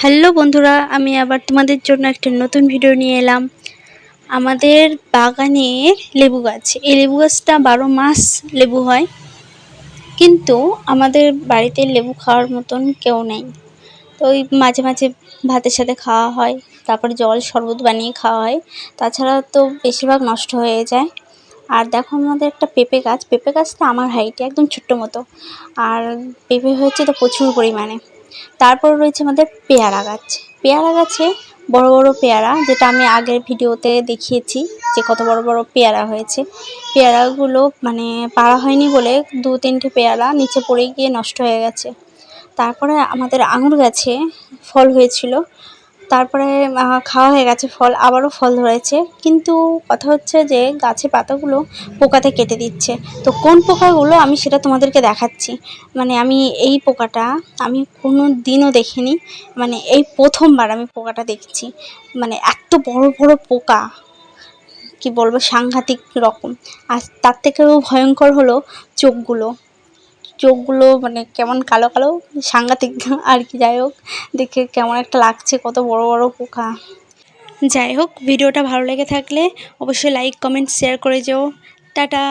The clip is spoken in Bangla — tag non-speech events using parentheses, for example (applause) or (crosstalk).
হ্যালো বন্ধুরা, আমি আবার তোমাদের জন্য একটা নতুন ভিডিও নিয়ে এলাম। আমাদের বাগানে লেবু গাছ, এই লেবু গাছটা বারো মাস লেবু হয়, কিন্তু আমাদের বাড়িতে লেবু খাওয়ার মতন কেউ নেই। তো ওই মাঝে মাঝে ভাতের সাথে খাওয়া হয়, তারপরে জল শরবত বানিয়ে খাওয়া হয়, তাছাড়া তো বেশিরভাগ নষ্ট হয়ে যায়। আর দেখো আমাদের একটা পেঁপে গাছ, পেঁপে গাছটা আমার হাইটে একদম ছোট্ট মতো, আর পেঁপে হয়েছে তো প্রচুর পরিমাণে। তারপর রয়েছে আমাদের পেয়ারা গাছ। পেয়ারা গাছে বড় বড় পেয়ারা, যেটা আমি আগের ভিডিওতে দেখিয়েছি যে কত বড় বড় পেয়ারা হয়েছে। পেয়ারাগুলো মানে পাড়া হয়নি বলে দু তিনটে পেয়ারা নিচে পড়ে গিয়ে নষ্ট হয়ে গেছে। তারপরে আমাদের আঙুর গাছে ফল হয়েছিল। তারপরে খাওয়া হয়ে গেছে ফল, আবারও ফল ধরেছে। কিন্তু কথা হচ্ছে যে, গাছে পাতাগুলো পোকাতে কেটে দিচ্ছে। তো কোন পোকাগুলো আমি সেটা তোমাদেরকে দেখাচ্ছি। মানে আমি এই পোকাটা আমি কোনো দিনও দেখিনি। মানে এই প্রথমবার আমি পোকাটা দেখছি। মানে এত বড় বড় পোকা, কি বলব, সাংঘাতিক রকম। আর তার থেকেও ভয়ঙ্কর হলো চোখগুলো। চোখগুলো মানে কেমন কালো কালো, সাংঘাতিক (laughs) আর কি, যাই হোক, দেখে কেমন একটা লাগছে, কত বড় বড় পোকা। যাই হোক, ভিডিওটা ভালো লেগে থাকলে অবশ্যই লাইক কমেন্ট শেয়ার করে যেও। টাটা!